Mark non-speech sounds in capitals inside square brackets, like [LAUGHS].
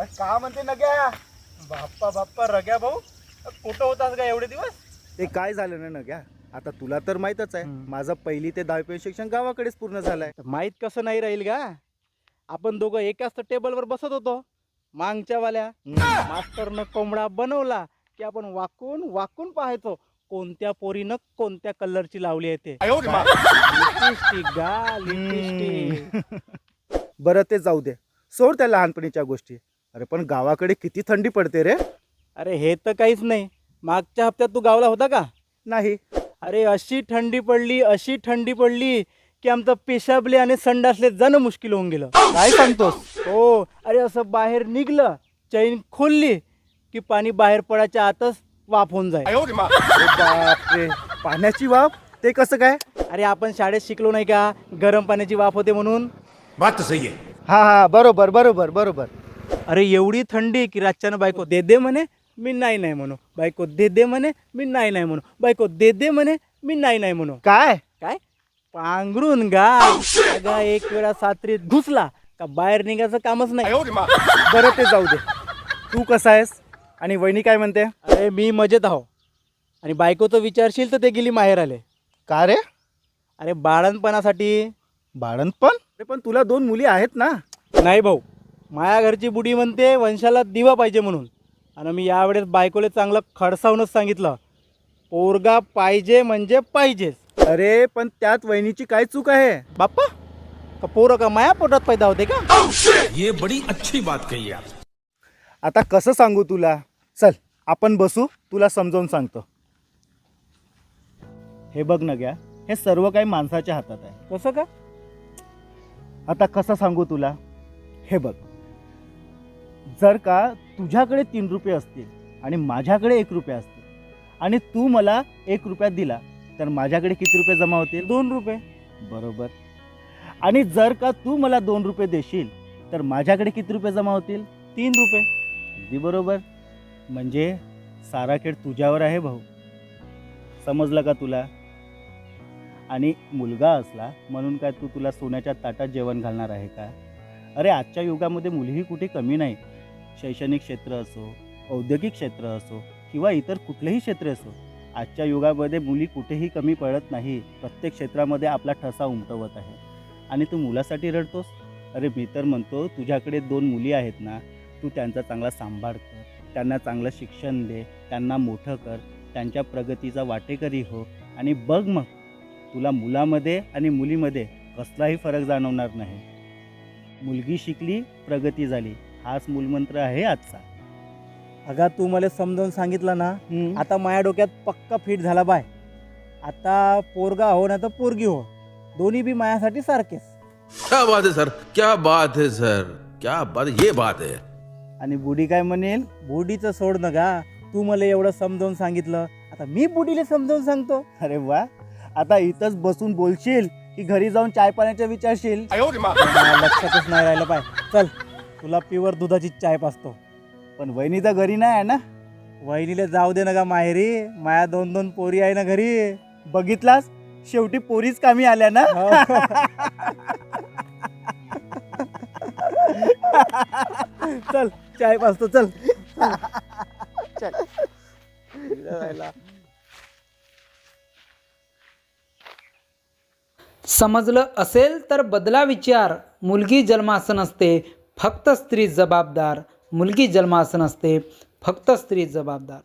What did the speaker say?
का म्हणते नग्या? बाप्पा बाप्पा रग्या भाऊ. कुठं होतास का एवढे दिवस? ते काय झालं ना नग्या? आता तुला तर माहीतच आहे. माझं पहिली ते दहावी शिक्षण गावाकडेच पूर्ण झालंय. माहीत कसं नाही राहील का आपण दोघं एकाच टेबलवर बसत होतो. मागच्या वाल्या मास्तरनं कोंबडा बनवला की आपण वाकून वाकून पाहायचो कोणत्या पोरीनं कोणत्या कलरची लावली आहे ते. लिपस्टिक गा लिपस्टिक. [LAUGHS] बरं ते जाऊ दे. सोड त्या लहानपणीच्या गोष्टी. अरे पण गावाकडे किती थंडी पडते रे? अरे हे तर काहीच नाही. मागच्या हप्त्यात तू गावला होता का? नाही. अरे अशी थंडी पडली अशी थंडी पडली की आमचं पेशाबले आणि संडासले जाणं मुश्किल होऊन गेलं. काय सांगतोस? हो अरे असं बाहेर निघलं चैन खोलली की पाणी बाहेर पडायच्या आतच वाफ होऊन जाईल. बापरे पाण्याची वाफ? ते कसं काय? अरे आपण शाळेत शिकलो नाही का? गरम पाण्याची वाफ होते म्हणून. बात सही है हा हा बरोबर बरोबर बरोबर. अरे एवढी थंडी की रातच्यानं बायको दे दे म्हणे मी नाही नाही म्हणू. बायको दे दे म्हणे मी नाही नाही म्हणू. बायको दे दे म्हणे मी नाही नाही म्हणू. काय? काय? पांघरून गा अगा एक वेळा सात्रीत घुसला का बाहेर निघायचं कामच नाही. बरं ते जाऊ दे. तू कसा आहेस? आणि वहिनी काय म्हणते? अरे मी मजेत आहो. आणि बायकोचं विचारशील तर ते गेली माहेर आले. का रे? अरे बाळणपणासाठी. बाळणपण? अरे पण तुला दोन मुली आहेत ना. नाही भाऊ. माया घरची बुडी म्हणते वंशाला दिवा पाहिजे म्हणून. आणि मी यावेळेस बायकोले चांगलं खडसावूनच सांगितलं पोरगा पाहिजे म्हणजे पाहिजेच. अरे पण त्यात वहिनीची काय चूक आहे? बाप्पा का पोरं का माया पोटात पैदा होते का? ये बड़ी अच्छी बात कही आप आता कसं सांगू तुला? चल आपण बसू तुला समजावून सांगतो. हे बघ ना घ्या हे सर्व काही माणसाच्या हातात आहे. कसं का? आता कसं सांगू तुला? हे बघ. जर का तुझ्याकडे तीन रुपये असतील आणि माझ्याकडे एक रुपये असतील आणि तू मला एक रुपया दिला तर माझ्याकडे किती रुपये जमा होतील? दोन रुपये. बरोबर. आणि जर का तू मला दोन रुपये देशील तर माझ्याकडे किती रुपये जमा होतील? तीन रुपये. अगदी बरोबर. म्हणजे सारा खेळ तुझ्यावर आहे भाऊ. समजलं का तुला? आणि मुलगा असला म्हणून काय तू तुला सोन्याच्या ताटात जेवण घालणार आहे का? अरे आजच्या युगामध्ये मुलीही कुठे कमी नाही शैक्षणिक क्षेत्र असो औद्योगिक क्षेत्र असो किंवा इतर कुठलेही क्षेत्र असो आजच्या युगामध्ये मुली कुठेही कमी पडत नाही. प्रत्येक क्षेत्रामध्ये आपला ठसा उमटवत आहे. आणि तू मुलासाठी रडतोस? अरे मी तर म्हणतो तुझ्याकडे दोन मुली आहेत ना तू त्यांचा चांगला सांभाळ कर त्यांना चांगलं शिक्षण दे त्यांना मोठं कर त्यांच्या प्रगतीचा वाटेकरी हो आणि बघ मग तुला मुलामध्ये आणि मुलीमध्ये कसलाही फरक जाणवणार नाही. मुलगी शिकली प्रगती झाली. हाच मूलमंत्र आहे आजचा. अगा तू मला समजावून सांगितलं ना आता आता माझ्या डोक्यात पक्का फिट झाला बाय. आता पोरगा हो ना तर पोरगी हो. दोन्ही बी मायासाठी सारखेच. क्या बात है सर. क्या बात है सर. क्या बात ये बात है. आणि बुडी काय म्हणेल? बुडीचं सोड न का तू मला एवढं समजावून सांगितलं. आता मी बुडीला समजावून सांगतो. अरे वा. आता इथंच बसून बोलशील की घरी जाऊन चाय पाण्याचं विचारशील. लक्षातच नाही राहिलं पाय. चल. तुला प्युअर दुधाची चाय पाचतो पण वहिनी तर घरी नाही आहे ना? वहिनीला जाऊ दे ना का माहेरी. माया दोन दोन पोरी आहे ना घरी. बघितलास? शेवटी पोरीच कामी आल्या ना? हो. [LAUGHS] चल चाय पाचतो चल. चल. समजलं असेल तर बदला विचार. मुलगी जन्मास नसते फक्त स्त्री जबाबदार मुलगी जन्मासन असते फक्त स्त्री जबाबदार.